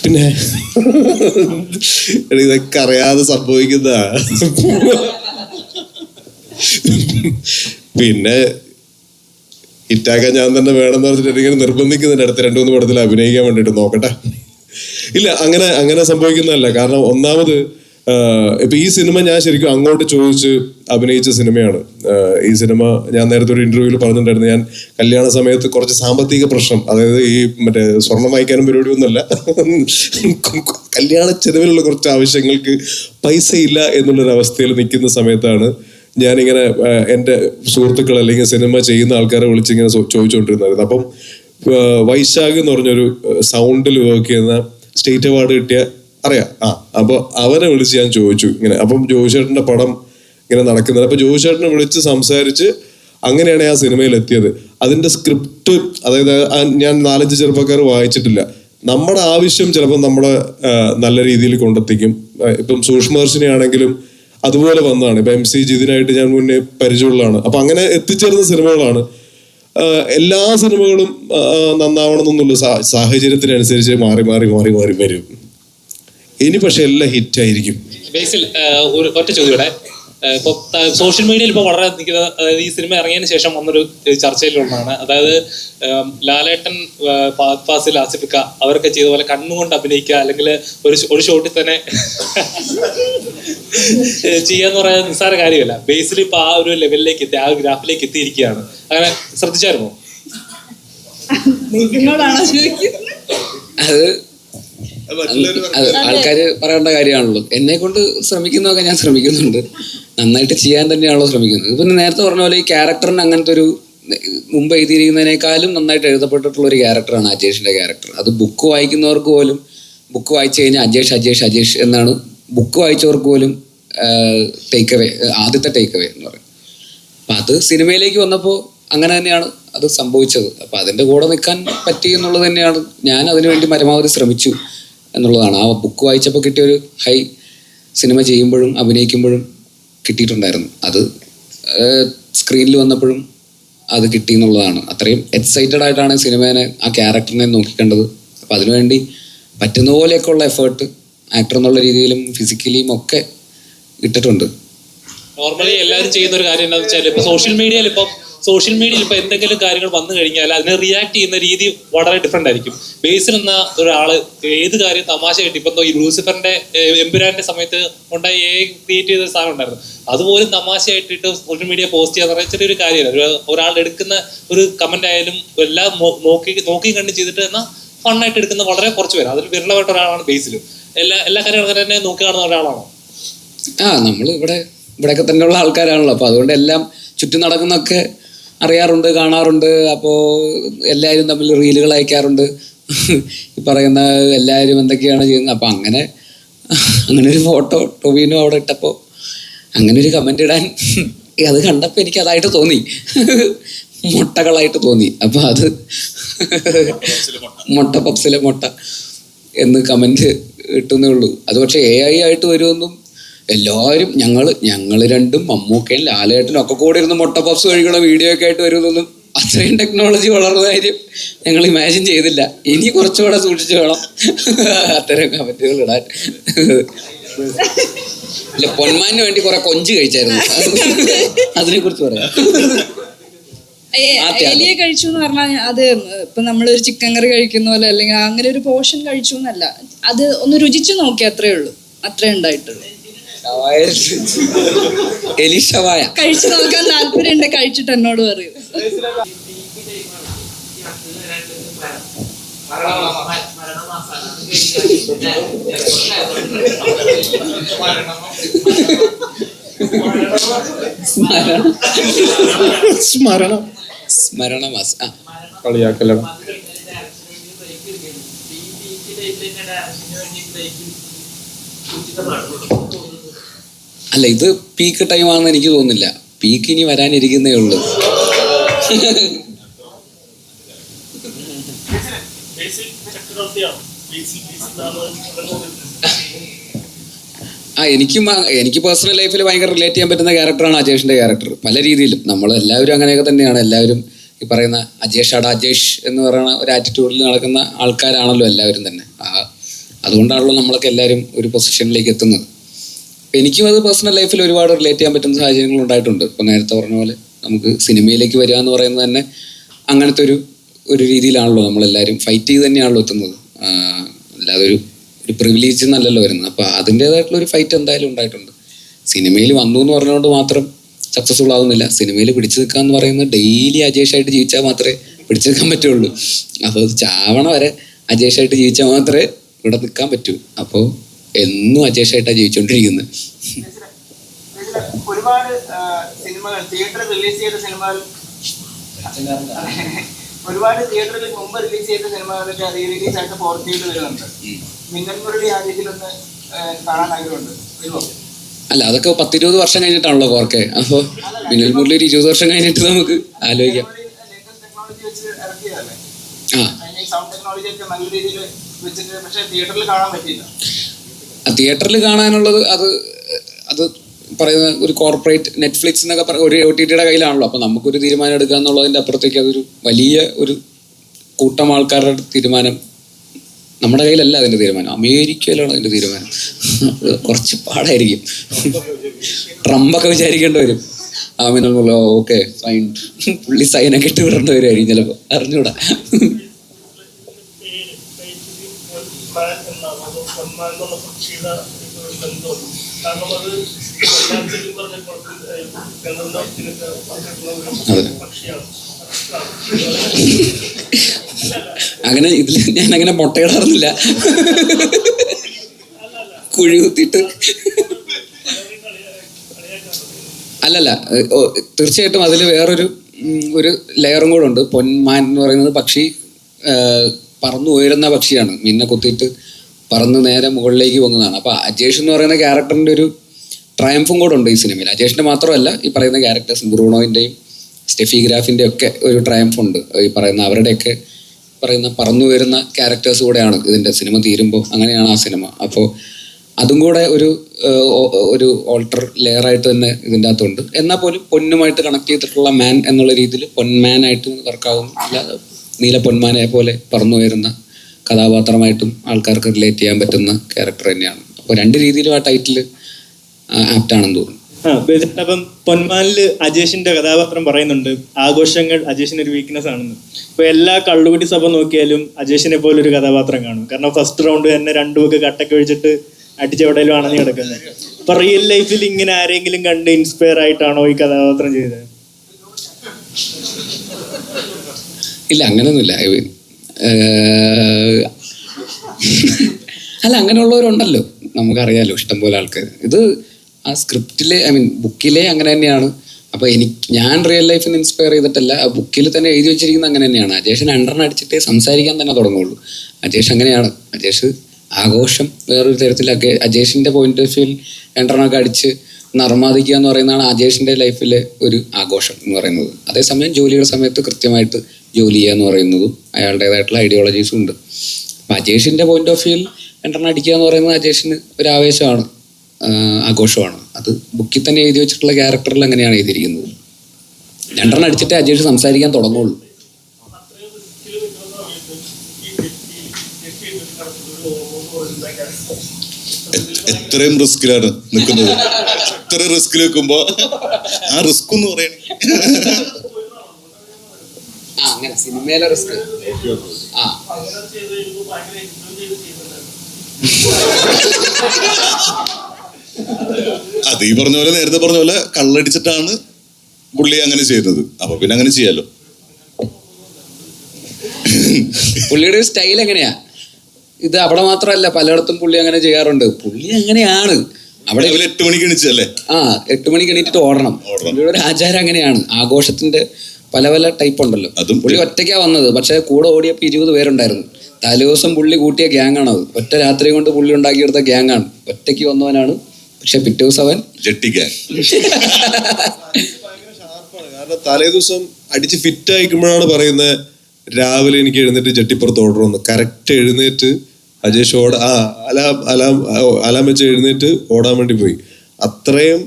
പിന്നെ ഇതൊക്കെ അറിയാതെ സംഭവിക്കുന്ന പിന്നെ ഹിറ്റാക്കാൻ ഞാൻ തന്നെ വേണമെന്ന് പറഞ്ഞിട്ട് എനിക്കിങ്ങനെ നിർബന്ധിക്കുന്നുണ്ട് അടുത്ത രണ്ടു മൂന്ന് പടത്തിൽ അഭിനയിക്കാൻ വേണ്ടിയിട്ട് നോക്കട്ടെ. ഇല്ല അങ്ങനെ അങ്ങനെ സംഭവിക്കുന്നതല്ല. കാരണം ഒന്നാമത് ഇപ്പൊ ഈ സിനിമ ഞാൻ ശരിക്കും അങ്ങോട്ട് ചോദിച്ച് അഭിനയിച്ച സിനിമയാണ്. ഈ സിനിമ ഞാൻ നേരത്തെ ഒരു ഇന്റർവ്യൂവിൽ പറഞ്ഞിട്ടുണ്ടായിരുന്നു. ഞാൻ കല്യാണ സമയത്ത് കുറച്ച് സാമ്പത്തിക പ്രശ്നം അതായത് ഈ മറ്റേ സ്വർണം വായിക്കാനും പരിപാടിയൊന്നുമല്ല കല്യാണ ചെലവിലുള്ള കുറച്ച് ആവശ്യങ്ങൾക്ക് പൈസ ഇല്ല എന്നുള്ളൊരു അവസ്ഥയിൽ നിൽക്കുന്ന സമയത്താണ് ഞാനിങ്ങനെ എന്റെ സുഹൃത്തുക്കൾ അല്ലെങ്കിൽ സിനിമ ചെയ്യുന്ന ആൾക്കാരെ വിളിച്ചിങ്ങനെ ചോദിച്ചുകൊണ്ടിരുന്നായിരുന്നു അപ്പം വൈശാഖ് എന്ന് പറഞ്ഞൊരു സൗണ്ടിൽ വർക്ക് ചെയ്യുന്ന സ്റ്റേറ്റ് അവാർഡ് കിട്ടിയ അറിയാം. ആ അപ്പൊ അവനെ വിളിച്ച് ഞാൻ ചോദിച്ചു ഇങ്ങനെ. അപ്പം ജോയിച്ചേട്ടന്റെ പടം ഇങ്ങനെ നടക്കുന്നത്. അപ്പൊ ജോയിച്ചേട്ടനെ വിളിച്ച് സംസാരിച്ച് അങ്ങനെയാണ് ആ സിനിമയിൽ എത്തിയത് അതിന്റെ സ്ക്രിപ്റ്റ് അതായത് ഞാൻ നാലഞ്ച് ചെറുപ്പക്കാർ വായിച്ചിട്ടില്ല. നമ്മുടെ ആവശ്യം ചിലപ്പോൾ നമ്മുടെ നല്ല രീതിയിൽ കൊണ്ടെത്തിക്കും. ഇപ്പം സൂക്ഷ്മദർശിനി ആണെങ്കിലും അതുപോലെ വന്നതാണ്. ഇപ്പം എം സി ജിതിനായിട്ട് ഞാൻ മുന്നേ പരിചയമുള്ളതാണ്. അപ്പം അങ്ങനെ എത്തിച്ചേർന്ന സിനിമകളാണ്. എല്ലാ സിനിമകളും നന്നാവണമെന്നൊന്നുമില്ല സാഹചര്യത്തിനനുസരിച്ച് മാറി മാറി മാറി മാറി വരും. ഇനി പക്ഷെ എല്ലാം ഹിറ്റ് ആയിരിക്കും. ബേസിൽ ഒരു ഒറ്റ ചോദ്യം ഇവിടെ ആഹ്, സോഷ്യൽ മീഡിയയിൽ ഇപ്പോൾ വളരെ നിൽക്കുന്ന അതായത് ഈ സിനിമ ഇറങ്ങിയതിന് ശേഷം വന്നൊരു ചർച്ചയിലുള്ളതാണ്. അതായത് ലാലേട്ടൻ ഫാസിൽ ആസിഫിക്ക അവരൊക്കെ ചെയ്ത പോലെ കണ്ണുകൊണ്ട് അഭിനയിക്കുക അല്ലെങ്കിൽ ഒരു ഒരു ഷോട്ടിൽ തന്നെ ചെയ്യാന്ന് പറയുന്നത് നിസ്സാര കാര്യമല്ല. ബേസിൽ ഇപ്പൊ ആ ഒരു ലെവലിലേക്ക് എത്തി ആ ഒരു ഗ്രാഫിലേക്ക് എത്തിയിരിക്കുകയാണ്. അങ്ങനെ ശ്രദ്ധിച്ചായിരുന്നോ? ചോദിക്കുന്നത്? അത് അത് ആൾക്കാര് പറയേണ്ട കാര്യമാണല്ലോ. എന്നെ കൊണ്ട് ശ്രമിക്കുന്നതൊക്കെ ഞാൻ ശ്രമിക്കുന്നുണ്ട്. നന്നായിട്ട് ചെയ്യാൻ തന്നെയാണല്ലോ ശ്രമിക്കുന്നത്. ഇപ്പൊ നേരത്തെ പറഞ്ഞ പോലെ ഈ ക്യാരക്ടറിന് അങ്ങനത്തെ ഒരു മുമ്പ് എഴുതിയിരിക്കുന്നതിനേക്കാളും നന്നായിട്ട് എഴുതപ്പെട്ടിട്ടുള്ള ഒരു ക്യാരക്ടറാണ് അജേഷിന്റെ ക്യാരക്ടർ. അത് ബുക്ക് വായിക്കുന്നവർക്ക് പോലും ബുക്ക് വായിച്ചു കഴിഞ്ഞാൽ അജേഷ് അജേഷ് അജേഷ് എന്നാണ് ബുക്ക് വായിച്ചവർക്ക് പോലും ടേക്ക് അവേ ആദ്യത്തെ ടേക്ക് അവേ എന്ന് പറയും അപ്പം അത് സിനിമയിലേക്ക് വന്നപ്പോൾ അങ്ങനെ തന്നെയാണ് അത് സംഭവിച്ചത്. അപ്പം അതിന്റെ കൂടെ നിൽക്കാൻ പറ്റി എന്നുള്ളത് തന്നെയാണ് ഞാൻ അതിനുവേണ്ടി പരമാവധി ശ്രമിച്ചു. എന്നുള്ളതാണ്. ആ ബുക്ക് വായിച്ചപ്പോൾ കിട്ടിയ ഒരു ഹൈ സിനിമ ചെയ്യുമ്പോഴും അഭിനയിക്കുമ്പോഴും കിട്ടിയിട്ടുണ്ടായിരുന്നു. അത് സ്ക്രീനിൽ വന്നപ്പോഴും അത് കിട്ടി എന്നുള്ളതാണ്. അത്രയും എക്സൈറ്റഡ് ആയിട്ടാണ് സിനിമേനെ ആ ക്യാരക്ടറിനെ നോക്കിക്കണ്ടത്. അപ്പം അതിനുവേണ്ടി പറ്റുന്ന പോലെയൊക്കെ ഉള്ള എഫേർട്ട് ആക്ടർ എന്നുള്ള രീതിയിലും ഫിസിക്കലിയും ഒക്കെ ഇട്ടിട്ടുണ്ട്. നോർമലി എല്ലാവരും ചെയ്യുന്ന ഒരു കാര്യം എന്താണെന്ന് വെച്ചാൽ ഇപ്പൊ സോഷ്യൽ മീഡിയയിൽ ഇപ്പം സോഷ്യൽ മീഡിയയിൽ ഇപ്പൊ എന്തെങ്കിലും കാര്യങ്ങൾ വന്നു കഴിഞ്ഞാൽ അതിനെ റിയാക്ട് ചെയ്യുന്ന രീതി വളരെ ഡിഫറെന്റ് ആയിരിക്കും. ബേസിൽ എന്ന ഒരാൾ ഏത് കാര്യം തമാശ കിട്ടി ഇപ്പൊ ഈ ലൂസിഫറിന്റെ എമ്പുരാന്റെ സമയത്ത് ഉണ്ടായി എ ക്രിയേറ്റ് ചെയ്ത സാധനം ഉണ്ടായിരുന്നു. അതുപോലും തമാശയായിട്ടിട്ട് സോഷ്യൽ മീഡിയ പോസ്റ്റ് ചെയ്യാന്ന് പറഞ്ഞാൽ ചെറിയൊരു കാര്യമല്ല. ഒരു- ഒരാൾ എടുക്കുന്ന ഒരു കമന്റ് ആയാലും എല്ലാം നോക്കി നോക്കി കണ്ട് ചെയ്തിട്ട് എന്നാൽ ഫണ്ണായിട്ട് എടുക്കുന്ന വളരെ കുറച്ച് പേര്. അതിൽ വിരളമായിട്ട് ഒരാളാണ് ബേസിൽ എല്ലാ എല്ലാ കാര്യങ്ങളും തന്നെ നോക്കി കാണുന്ന ഒരാളാണോ? ആ നമ്മൾ ഇവിടെ ഇവിടെയൊക്കെ തന്നെയുള്ള ആൾക്കാരാണല്ലോ. അപ്പോൾ അതുകൊണ്ട് എല്ലാം ചുറ്റും നടക്കുന്നൊക്കെ അറിയാറുണ്ട് കാണാറുണ്ട്. അപ്പോൾ എല്ലാവരും തമ്മിൽ റീലുകൾ അയക്കാറുണ്ട്. ഈ പറയുന്ന എല്ലാവരും എന്തൊക്കെയാണ് ചെയ്യുന്നത്. അപ്പം അങ്ങനെ അങ്ങനെ ഒരു ഫോട്ടോ ടൊവീനോ അവിടെ ഇട്ടപ്പോൾ അങ്ങനെ ഒരു കമന്റ് ഇടാൻ അത് കണ്ടപ്പോൾ എനിക്ക് അതായിട്ട് തോന്നി. മുട്ടകളായിട്ട് തോന്നി. അപ്പോൾ അത് മുട്ട പപ്സിലെ മുട്ട എന്ന് കമന്റ് കിട്ടുന്നേ ഉള്ളൂ. അത് പക്ഷേ എ ഐ ആയിട്ട് വരുമെന്നും എല്ലാവരും ഞങ്ങൾ ഞങ്ങൾ രണ്ടും മമ്മൂക്കയും ലാലേട്ടനും ഒക്കെ കൂടെ ഇരുന്ന് മുട്ട പപ്സ് കഴിക്കണ വീഡിയോ ഒക്കെ ആയിട്ട് വരുന്നൊന്നും അത്രയും ടെക്നോളജി വളർന്ന കാര്യം ഞങ്ങൾ ഇമാജിൻ ചെയ്തില്ല. ഇനി കുറച്ചുകൂടെ സൂക്ഷിച്ചു വേണം. അത്തരം കമന്റുകൾ ഇടാൻ. ഇല്ല പൊന്മാന് വേണ്ടി കുറെ കൊഞ്ച് കഴിച്ചായിരുന്നു. അതിനെ കുറിച്ച് പറയാം. എലിയെ കഴിച്ചു എന്ന് പറഞ്ഞാൽ അത് ഇപ്പൊ നമ്മളൊരു ചിക്കൻ കറി കഴിക്കുന്ന പോലെ അല്ലെങ്കിൽ അങ്ങനെ ഒരു പോർഷൻ കഴിച്ചു എന്നല്ല അത് ഒന്ന് രുചിച്ചു നോക്കി അത്രേ ഉള്ളൂ. അത്രേ ഉണ്ടായിട്ടുള്ളൂ. ഷവായ എലി ഷവായ കഴിച്ചു നോക്കാൻ താല്പര്യമുണ്ട് കഴിച്ചിട്ട് എന്നോട് പറയൂ. സ്മരണ. മാസ സ്മരണമാസ ഉചിതമാണ് അല്ല ഇത് പീക്ക് ടൈം ആണെന്ന് എനിക്ക് തോന്നുന്നില്ല. പീക്ക് ഇനി വരാനിരിക്കുന്നേ ഉള്ളൂ. ആ എനിക്കും എനിക്ക് പേഴ്സണൽ ലൈഫിൽ ഭയങ്കര റിലേറ്റ് ചെയ്യാൻ പറ്റുന്ന ക്യാരക്ടറാണ് അജേഷിന്റെ ക്യാരക്ടർ പല രീതിയിലും. നമ്മൾ എല്ലാവരും അങ്ങനെയൊക്കെ തന്നെയാണ്. എല്ലാവരും ഈ പറയുന്ന അജേഷ് അട അജേഷ് എന്ന് പറയുന്ന ഒരു ആറ്റിറ്റ്യൂഡിൽ നടക്കുന്ന ആൾക്കാരാണല്ലോ എല്ലാവരും തന്നെ. അതുകൊണ്ടാണല്ലോ നമ്മളൊക്കെ എല്ലാവരും ഒരു പൊസിഷനിലേക്ക് എത്തുന്നത്. എനിക്കും അത് പേഴ്സണൽ ലൈഫിൽ ഒരുപാട് റിലേറ്റ് ചെയ്യാൻ പറ്റുന്ന സാഹചര്യങ്ങൾ ഉണ്ടായിട്ടുണ്ട്. ഇപ്പം നേരത്തെ പറഞ്ഞ പോലെ നമുക്ക് സിനിമയിലേക്ക് വരിക എന്ന് പറയുന്നത് തന്നെ അങ്ങനത്തെ ഒരു ഒരു രീതിയിലാണല്ലോ നമ്മളെല്ലാവരും ഫൈറ്റ് ചെയ്ത് തന്നെയാണല്ലോ എത്തുന്നത്. അല്ലാതെ ഒരു ഒരു പ്രിവിലേജ് എന്നല്ലല്ലോ വരുന്നത്. അപ്പോൾ അതിന്റേതായിട്ടുള്ള ഒരു ഫൈറ്റ് എന്തായാലും ഉണ്ടായിട്ടുണ്ട്. സിനിമയിൽ വന്നു എന്ന് പറഞ്ഞുകൊണ്ട് മാത്രം സക്സസ്ഫുൾ ആകുന്നില്ല സിനിമയിൽ പിടിച്ചു നിൽക്കുക എന്ന് പറയുന്നത് ഡെയിലി അജേഷായിട്ട് ജീവിച്ചാൽ മാത്രമേ പിടിച്ചു നിൽക്കാൻ പറ്റുള്ളൂ. അപ്പോൾ ചാവണ വരെ അജേഷായിട്ട് ജീവിച്ചാൽ മാത്രമേ ഇവിടെ നിൽക്കാൻ പറ്റൂ. അപ്പോൾ എന്നും അജേഷായിട്ടാണ് ജീവിച്ചുകൊണ്ടിരിക്കുന്നത് ഒരുപാട് സിനിമകൾ തിയേറ്ററിൽ റിലീസ് ചെയ്ത സിനിമകൾ. ഒരുപാട് തിയേറ്ററിൽ മുമ്പ് റിലീസ് ചെയ്ത സിനിമകളൊക്കെ റീ റിലീസ് ആയിട്ട് പോർച്ചുഗലിൽ വരുന്നുണ്ട്. മിന്നൽ മുരളി ആദ്യത്തിലൊന്ന് കാണാൻ ആഗ്രഹമുണ്ട്. വരുമോ? അല്ല അതൊക്കെ പത്തിരുപത് വർഷം കഴിഞ്ഞിട്ടാണല്ലോ കോർക്കെ അപ്പോൾ മിന്നൽ മുരളി ഒരു ഇരുപത് വർഷം കഴിഞ്ഞിട്ട് നമുക്ക് ആലോചിക്കാം. ലേറ്റസ്റ്റ് ടെക്നോളജി വെച്ച് ഇറക്കിയതല്ലേ? ആ. തിയേറ്ററിൽ കാണാനുള്ളത് അത് അത് പറയുന്ന ഒരു കോർപ്പറേറ്റ് നെറ്റ്ഫ്ലിക്സ് എന്നൊക്കെ പറയുന്ന ഒരു ഒ ടി ടിയുടെ കയ്യിലാണല്ലോ. അപ്പോൾ നമുക്കൊരു തീരുമാനം എടുക്കുക എന്നുള്ളതിന്റെ അപ്പുറത്തേക്ക് അതൊരു വലിയ ഒരു കൂട്ടം ആൾക്കാരുടെ തീരുമാനം നമ്മുടെ കയ്യിലല്ല അതിന്റെ തീരുമാനം. അമേരിക്കയിലാണ് അതിന്റെ തീരുമാനം. കുറച്ച് പാടായിരിക്കും. ട്രംപൊക്കെ വിചാരിക്കേണ്ടി വരും. ആമിനുള്ള ഓക്കെ സൈൻ പുള്ളി സൈനൊക്കെ ഇട്ട് വിടേണ്ടി വരുമായിരിക്കും ചിലപ്പോൾ അറിഞ്ഞൂടാ. അതെ അങ്ങനെ ഇതിൽ ഞാൻ അങ്ങനെ മുട്ടയിടാറുന്നില്ല കുഴി കുത്തിയിട്ട്. അല്ലല്ല തീർച്ചയായിട്ടും അതിൽ വേറൊരു ഒരു ലെയറും കൂടെ ഉണ്ട്. പൊന്മാൻ എന്ന് പറയുന്നത് പക്ഷി പറന്നു ഉയരുന്ന പക്ഷിയാണ്. മിന്നെ കുത്തിയിട്ട് പറന്ന് നേരെ മുകളിലേക്ക് പോകുന്നതാണ്. അപ്പോൾ അജേഷ് എന്ന് പറയുന്ന ക്യാരക്ടറിന്റെ ഒരു ട്രയംഫും കൂടെ ഉണ്ട് ഈ സിനിമയിൽ അജേഷിന്റെ മാത്രമല്ല ഈ പറയുന്ന ക്യാരക്ടേഴ്സ് ബ്രൂണോയിന്റെയും സ്റ്റെഫി ഗ്രാഫിന്റെ ഒക്കെ ഒരു ട്രയംഫ് ഉണ്ട്. ഈ പറയുന്ന അവരുടെയൊക്കെ പറയുന്ന പറന്നു വരുന്ന ക്യാരക്ടേഴ്സ് കൂടെയാണ് ഇതിന്റെ സിനിമ തീരുമ്പോൾ അങ്ങനെയാണ് ആ സിനിമ അപ്പോൾ അതും കൂടെ ഒരു ഒരു ഓൾട്ടർ ലെയർ ആയിട്ട് തന്നെ ഇതിന്റെ അകത്തുണ്ട്. എന്നാൽ പോലും പൊന്നുമായിട്ട് കണക്ട് ചെയ്തിട്ടുള്ള മാൻ എന്നുള്ള രീതിയിൽ പൊന്മാനായിട്ട് വർക്കാവും നീല പൊന്മാനെ പോലെ പറന്നു വരുന്ന കഥാപാത്രമായിട്ടും ആൾക്കാർക്ക് റിലേറ്റ് ചെയ്യാൻ പറ്റുന്ന ക്യാരക്ടർ തന്നെയാണ്. അപ്പോൾ രണ്ട് രീതിയിലും ആ ടൈറ്റിൽ ആപ്റ്റാണെന്ന് തോന്നുന്നു. അപ്പം പൊന്മാനിൽ അജേഷിന്റെ കഥാപാത്രം പറയുന്നുണ്ട്. ആഘോഷങ്ങൾ അജേഷിന്റെ ഒരു വീക്ക്നെസ് ആണെന്ന്. ഇപ്പൊ എല്ലാ കള്ളുകുടി സഭ നോക്കിയാലും അജേഷിനെ പോലെ ഒരു കഥാപാത്രം കാണും. കാരണം ഫസ്റ്റ് റൗണ്ട് തന്നെ രണ്ടു രണ്ടുമൊക്കെ കട്ടൊക്കെ ഒഴിച്ചിട്ട് അടിച്ചെവിടെയും അണഞ്ഞു കിടക്കുന്നത്. അപ്പൊ റിയൽ ലൈഫിൽ ഇങ്ങനെ ആരെങ്കിലും കണ്ട് ഇൻസ്പയർ ആയിട്ടാണോ ഈ കഥാപാത്രം ചെയ്തത്? ഇല്ല അങ്ങനെയൊന്നുമില്ല അല്ല അങ്ങനെയുള്ളവരുണ്ടല്ലോ നമുക്കറിയാലോ ഇഷ്ടംപോലെ ആൾക്കാർ ഇത് ആ സ്ക്രിപ്റ്റിലെ ഐ മീൻ ബുക്കിലെ അങ്ങനെ തന്നെയാണ്. അപ്പോൾ എനിക്ക് ഞാൻ റിയൽ ലൈഫിൽ ഇൻസ്പയർ ചെയ്തിട്ടല്ല ആ ബുക്കിൽ തന്നെ എഴുതി വെച്ചിരിക്കുന്നത് അങ്ങനെ തന്നെയാണ്. അജേഷൻ രണ്ടെണ്ണം അടിച്ചിട്ട് സംസാരിക്കാൻ തന്നെ തുടങ്ങുള്ളൂ. അജേഷ് അങ്ങനെയാണ്. അജേഷ് ആഘോഷം വേറൊരു തരത്തിലൊക്കെ അജേഷിന്റെ പോയിന്റ് ഓഫ് വ്യൂവിൽ രണ്ടെണ്ണമൊക്കെ അടിച്ച് നർമാദിക്കുക എന്ന് പറയുന്നതാണ് ആജേഷിന്റെ ലൈഫിലെ ഒരു ആഘോഷം എന്ന് പറയുന്നത്. അതേസമയം ജോലിയുടെ സമയത്ത് കൃത്യമായിട്ട് ജോലി ചെയ്യുക എന്ന് പറയുന്നതും അയാളുടേതായിട്ടുള്ള ഐഡിയോളജീസും ഉണ്ട്. അപ്പം അജേഷിന്റെ പോയിന്റ് ഓഫ് വ്യൂവിൽ രണ്ടെണ്ണം അടിക്കുക എന്ന് പറയുന്നത് അജേഷിന് ഒരു ആവേശമാണ് ആഘോഷമാണ്. അത് ബുക്കിൽ തന്നെ എഴുതി വെച്ചിട്ടുള്ള ക്യാരക്ടറിൽ അങ്ങനെയാണ് എഴുതിയിരിക്കുന്നത്. രണ്ടെണ്ണം അടിച്ചിട്ട് അജേഷ് സംസാരിക്കാൻ തുടങ്ങുള്ളൂ. എത്രയും റിസ്കിലാണ് നിൽക്കുന്നത്. എത്ര റിസ്കിൽ വെക്കുമ്പോ ആ റിസ്ക് എന്ന് പറയണേ. അങ്ങനെ. സിനിമയിലെ റിസ്ക്. ആ. അത് ഈ പറഞ്ഞ പോലെ നേരത്തെ പറഞ്ഞ പോലെ കള്ളടിച്ചിട്ടാണ് പുള്ളി അങ്ങനെ ചെയ്യുന്നത് അപ്പൊ പിന്നെ അങ്ങനെ ചെയ്യാലോ. പുള്ളിയുടെ സ്റ്റൈൽ എങ്ങനെയാ? ഇത് അവിടെ മാത്രമല്ല പലയിടത്തും പുള്ളി അങ്ങനെ ചെയ്യാറുണ്ട്. പുള്ളി അങ്ങനെയാണ്. അവിടെ എട്ട് മണിക്ക് എണിച്ചല്ലേ ആ എട്ട് മണിക്ക് എണീറ്റിട്ട് ഓടണം. പുള്ളിയുടെ ഒരു ആചാരം അങ്ങനെയാണ്. ആഘോഷത്തിന്റെ പല പല ടൈപ്പ് ഉണ്ടല്ലോ. അതും പുള്ളി ഒറ്റയ്ക്കാ വന്നത്. പക്ഷെ കൂടെ ഓടിയപ്പോൾ ഇരുപത് പേരുണ്ടായിരുന്നു. തലേദിവസം പുള്ളി കൂട്ടിയ ഗ്യാങ് ആണ് അത്. ഒറ്റ രാത്രി കൊണ്ട് പുള്ളി ഉണ്ടാക്കിയെടുത്ത ഗ്യാങ് ആണ്. ഒറ്റയ്ക്ക് വന്നവനാണ്. പക്ഷെ പിറ്റേ ദിവസം അവൻ ജെട്ടി ഗ്യാങ് കാരണം തലേ ദിവസം അടിച്ച് ഫിറ്റ് ആയിക്കുമ്പോഴാണ് പറയുന്നത് രാവിലെ എനിക്ക് എഴുന്നേറ്റ് ജെട്ടിപ്പുറത്ത് ഓടണമെന്ന്. കറക്റ്റ് എഴുന്നേറ്റ് അജേഷ് ഓട ആ അലാം അലാം അലാം വെച്ച് എഴുന്നേറ്റ് ഓടാൻ വേണ്ടി പോയി അത്രയും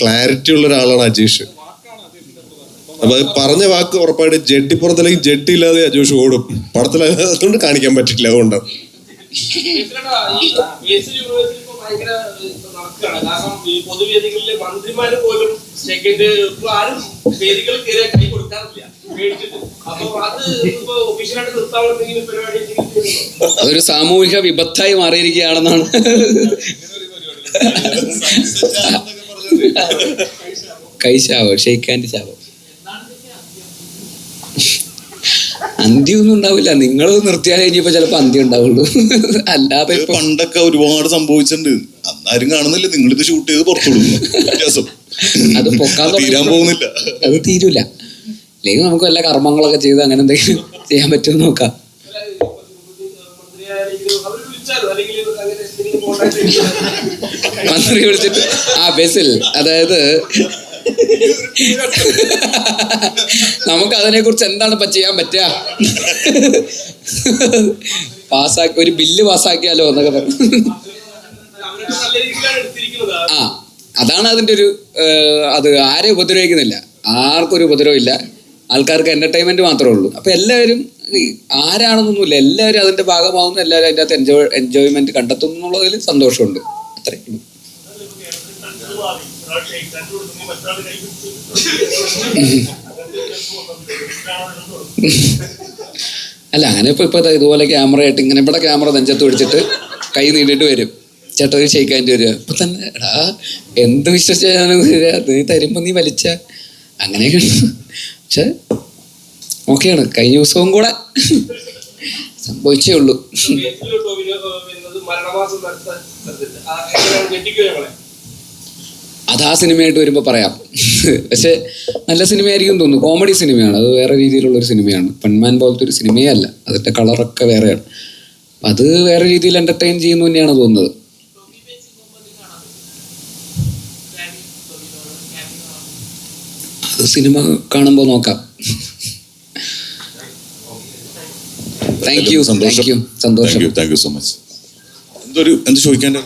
ക്ലാരിറ്റി ഉള്ള ഒരാളാണ് അജേഷ് അപ്പൊ പറഞ്ഞ വാക്ക് ഉറപ്പായിട്ട് ജെട്ടി പുറത്തല്ലെങ്കിൽ ജെട്ടി ഇല്ലാതെ അജേഷ് ഓടും പടത്തിൽ അതുകൊണ്ട് കാണിക്കാൻ പറ്റില്ല അതുകൊണ്ട് ഭയങ്കര നടക്കുകയാണ് കാരണം ഈ പൊതുവേദികളിലെ മന്ത്രിമാര് പോലും സെക്കൻഡ് ഇപ്പൊ ആരും വേദികളിൽ കയറിയ കൈ കൊടുക്കാറില്ല. അതൊരു സാമൂഹിക വിപത്തായി മാറിയിരിക്കുകയാണെന്നാണ്. കൈശാവോ ഷെയ്ക്കാന്റെ ശാവോ അന്ത്യമൊന്നും ഉണ്ടാവില്ല. നിങ്ങൾ നിർത്തിയാൽ കഴിഞ്ഞപ്പോ ചിലപ്പോ അന്ത്യം ഉണ്ടാവുള്ളൂ. അല്ലാതെ പണ്ടൊക്കെ ഒരുപാട് സംഭവിച്ചിട്ടുണ്ട്. അന്നാരും കാണുന്നില്ല. നിങ്ങളിത് ഷൂട്ട് ചെയ്ത് പുറത്തുവിടുന്നു വ്യത്യാസം. അത് പൊക്കാൻ തീരാൻ പോകുന്നില്ല. അത് തീരൂല. അല്ലെങ്കിൽ നമുക്ക് വല്ല കർമ്മങ്ങളൊക്കെ ചെയ്ത് അങ്ങനെ എന്തെങ്കിലും ചെയ്യാൻ പറ്റുമെന്ന് നോക്കാം. മന്ത്രി വിളിച്ചിട്ട് ആ ബസിൽ അതായത് നമുക്ക് അതിനെ കുറിച്ച് എന്താണ് ഇപ്പൊ ചെയ്യാൻ പറ്റുക? പാസ്സാക്കി ഒരു ബില്ല് പാസ്സാക്കിയാലോ എന്നൊക്കെ പറഞ്ഞു ആ അതാണ് അതിന്റെ ഒരു അത് ആരെ ഉപദ്രവിക്കുന്നില്ല. ആർക്കും ഒരു ഉപദ്രവമില്ല ആൾക്കാർക്ക് എന്റർടൈൻമെന്റ് മാത്രമേ ഉള്ളൂ. അപ്പോൾ എല്ലാവരും ആരാണെന്നൊന്നുമില്ല. എല്ലാവരും അതിന്റെ ഭാഗമാവുന്നു. എല്ലാവരും അതിന്റെ അകത്ത് എൻജോയ് എൻജോയ്മെന്റ് കണ്ടെത്തുന്നു എന്നുള്ളതിൽ സന്തോഷമുണ്ട്. അത്രേ. ഉള്ളൂ. അല്ല അങ്ങനെ ഇപ്പൊ ഇപ്പൊ ഇതുപോലെ ക്യാമറ ആയിട്ട് ഇങ്ങനെ ഇവിടെ ക്യാമറ നെഞ്ചത്ത് പിടിച്ചിട്ട് കൈ നീട്ടിട്ട് വരും. ചേട്ടൻ ഒരു വരിക. ഇപ്പൊ തന്നെ എടാ എന്ത് വിശ്വസിച്ചാണ്? നീ തരുമ്പോ നീ വലിച്ച. അങ്ങനെയൊക്കെ പക്ഷെ ഓക്കെയാണ്. കഴിഞ്ഞ ദിവസവും കൂടെ സംഭവിച്ചേ ഉള്ളൂ. അത് ആ സിനിമയായിട്ട് വരുമ്പോൾ പറയാം. പക്ഷെ നല്ല സിനിമയായിരിക്കും തോന്നുന്നു. കോമഡി സിനിമയാണ്. അത് വേറെ രീതിയിലുള്ള ഒരു സിനിമയാണ്. പെൺമാൻ പോലത്തെ ഒരു സിനിമയേ അല്ല. അതിന്റെ കളറൊക്കെ വേറെയാണ്. അത് വേറെ രീതിയിൽ എന്റർടൈൻ ചെയ്യുന്നു തന്നെയാണ് തോന്നുന്നത്. അത് സിനിമ കാണുമ്പോൾ നോക്കാം. താങ്ക് യു സന്തോഷം. താങ്ക് യു സന്തോഷം. Thank you thank you so much എന്തൊരു എന്ത് ചോദിക്കാന്റെ